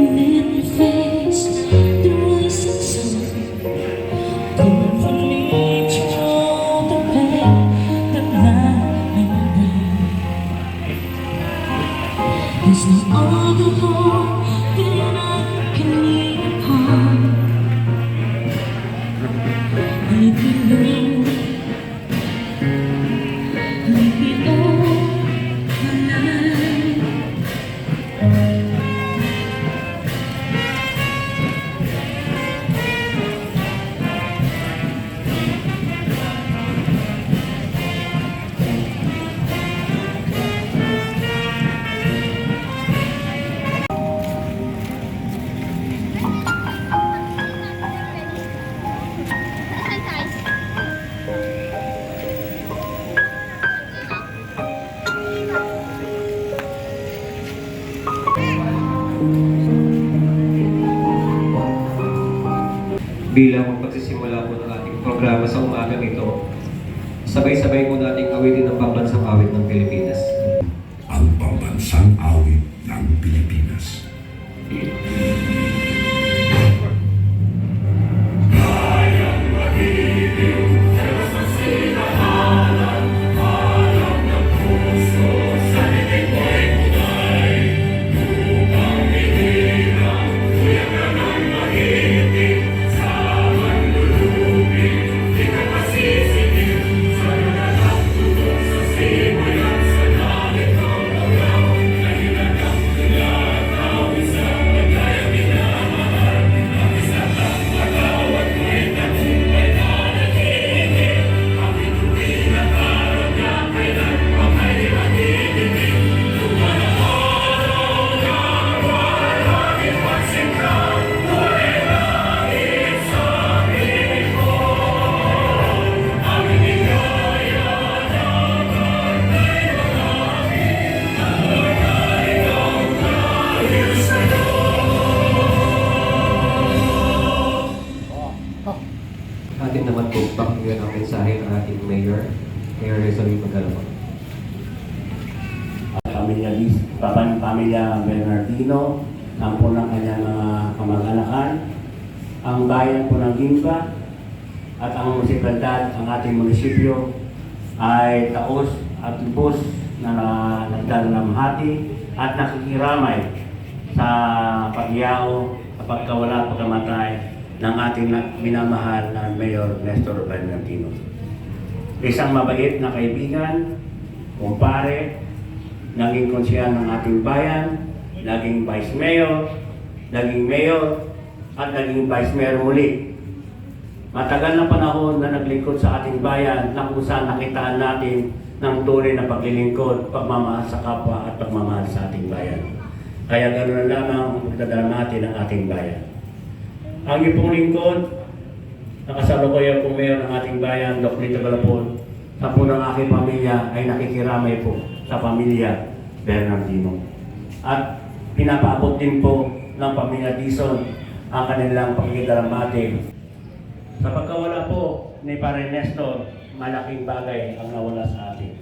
me. Bilang pagsisimula po ng ating programa sa umagang ito, sabay-sabay po nating awitin ang pambansang awit Atin naman po pakinggan ang mensahe ng ating Mayor, Mayor Rizal Magalama. pamilya papan pamilya Bernardino, ang po ng kanyang mga kamag-anakan, ang bayan po ng Gimba, at ang munisipalidad, ang ating munisipyo, ay taos at lubos na na- nagdalamhati at nakikiramay sa pagyao, sa pagkawala at pagkamatay ng ating na- minamahal na Mayor Nestor Bernardino. Isang mabait na kaibigan, kumpare, naging konsyal ng ating bayan, naging vice mayor, naging mayor, at naging vice mayor muli. Matagal na panahon na naglingkod sa ating bayan na kung saan nakitaan natin ng tunay na paglilingkod, pagmamahal sa kapwa at pagmamahal sa ating bayan. Kaya ganoon na lamang ang natin ng ating bayan. Ang iyong lingkod, nakasalukuyan po mayor ng ating bayan, Dr. Lito Galapon, sa po ng aking pamilya ay nakikiramay po sa pamilya Bernardino. At pinapaabot din po ng pamilya Dison ang kanilang pakikidalamati. Sa pagkawala po ni Pare Nestor, malaking bagay ang nawala sa atin.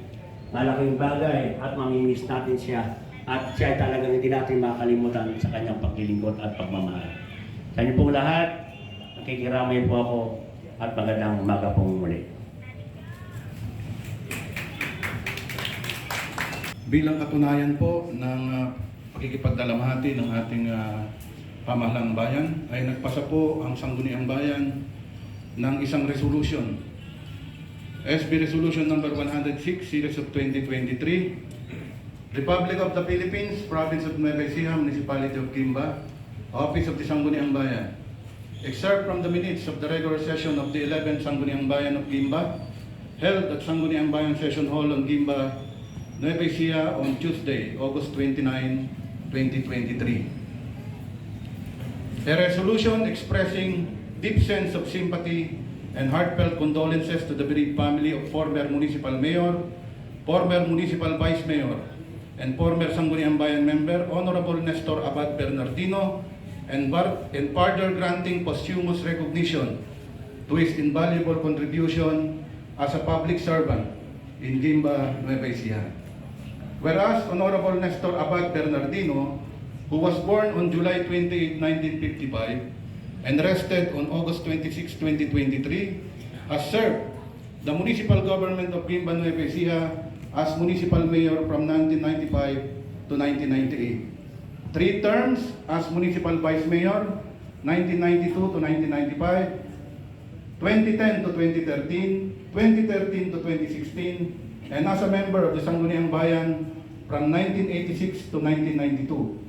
Malaking bagay at mamimiss natin siya at siya talagang hindi natin makalimutan sa kanyang paglilingkod at pagmamahal. Sa inyo pong lahat, nakikiramay po ako at magandang umaga pong muli. bilang katunayan po ng uh, pakikipagdalamhati ng ating uh, pamahalang bayan ay nagpasa po ang Sangguniang Bayan ng isang resolution SB Resolution number 106 series of 2023 Republic of the Philippines Province of Nueva Ecija Municipality of Kimba Office of the Sangguniang Bayan Excerpt from the minutes of the regular session of the 11th Sangguniang Bayan of Gimba held at Sangguniang Bayan Session Hall on Gimba, Nueva Ecija on Tuesday, August 29, 2023. A resolution expressing deep sense of sympathy and heartfelt condolences to the bereaved family of former municipal mayor, former municipal vice mayor, and former Sangguniang Bayan member, Honorable Nestor Abad Bernardino, and, and further granting posthumous recognition to his invaluable contribution as a public servant in Gimba, Nueva Ecija. Whereas Honorable Nestor Abad Bernardino who was born on July 28, 1955 and arrested on August 26, 2023, has served the municipal government of Gimba Nueva Ecija as municipal mayor from 1995 to 1998. Three terms as municipal vice mayor, 1992 to 1995, 2010 to 2013, 2013 to 2016, and as a member of the Sangguniang Bayan from 1986 to 1992.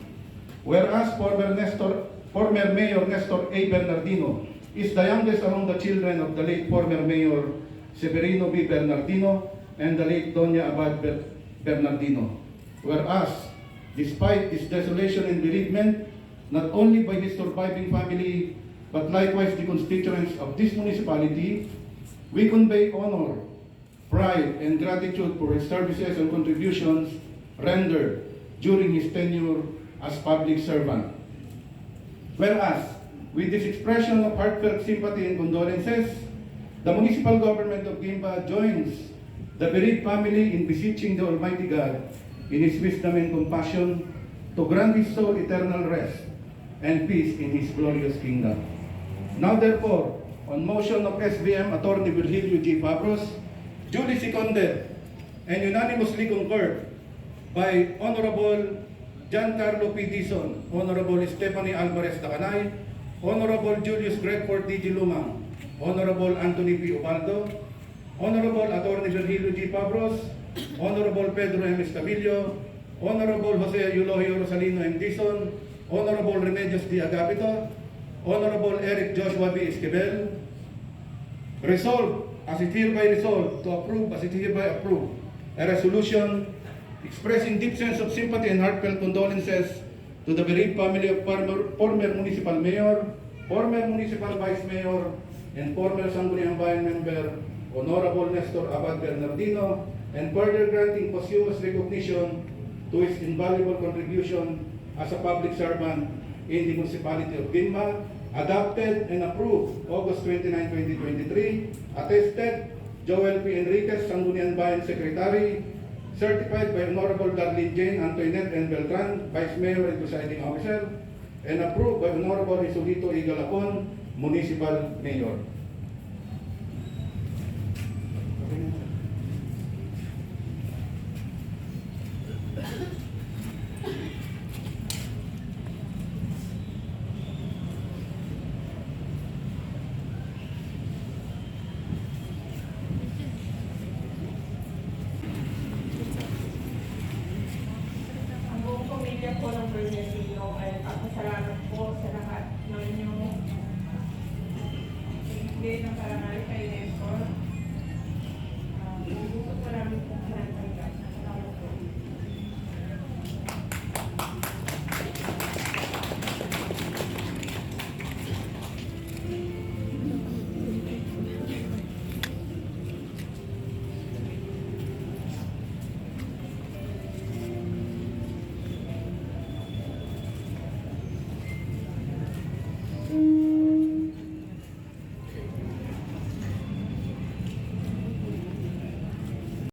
Whereas former Nestor, former Mayor Nestor A. Bernardino is the youngest among the children of the late former Mayor Severino B. Bernardino and the late Doña Abad Ber- Bernardino. Whereas, despite this desolation and bereavement, not only by his surviving family, but likewise the constituents of this municipality, we convey honor, pride, and gratitude for his services and contributions rendered during his tenure as public servant. Whereas, with this expression of heartfelt sympathy and condolences, the municipal government of Gimba joins the bereaved family in beseeching the Almighty God in His wisdom and compassion to grant his soul eternal rest and peace in His glorious kingdom. Now therefore, on motion of SBM Attorney Virgilio G. Fabros, duly seconded and unanimously concurred by Honorable Giancarlo P. Dizon, Honorable Stephanie Alvarez Tacanay, Honorable Julius Gregford D. G. Lumang, Honorable Anthony P. Ubaldo, Honorable Attorney Virgilio G. Pabros, Honorable Pedro M. Escamillo, Honorable Jose Eulogio Rosalino M. Dizon, Honorable Remedios D. Agapito, Honorable Eric Joshua B. Esquivel, Resolved, as it hereby resolved, to approve, as it hereby approved, a resolution expressing deep sense of sympathy and heartfelt condolences to the bereaved family of former, former municipal mayor, former municipal vice mayor, and former Sangguniang Bayan member, Honorable Nestor Abad Bernardino, and further granting posthumous recognition to his invaluable contribution as a public servant in the municipality of Gimba, adopted and approved August 29, 2023, attested Joel P. Enriquez, Sangguniang Bayan Secretary, certified by Honorable Darlene Jane Antoinette N. Beltran, Vice Mayor and Presiding Officer, and approved by Honorable Isolito Igalapon, Municipal Mayor. bigay ng parang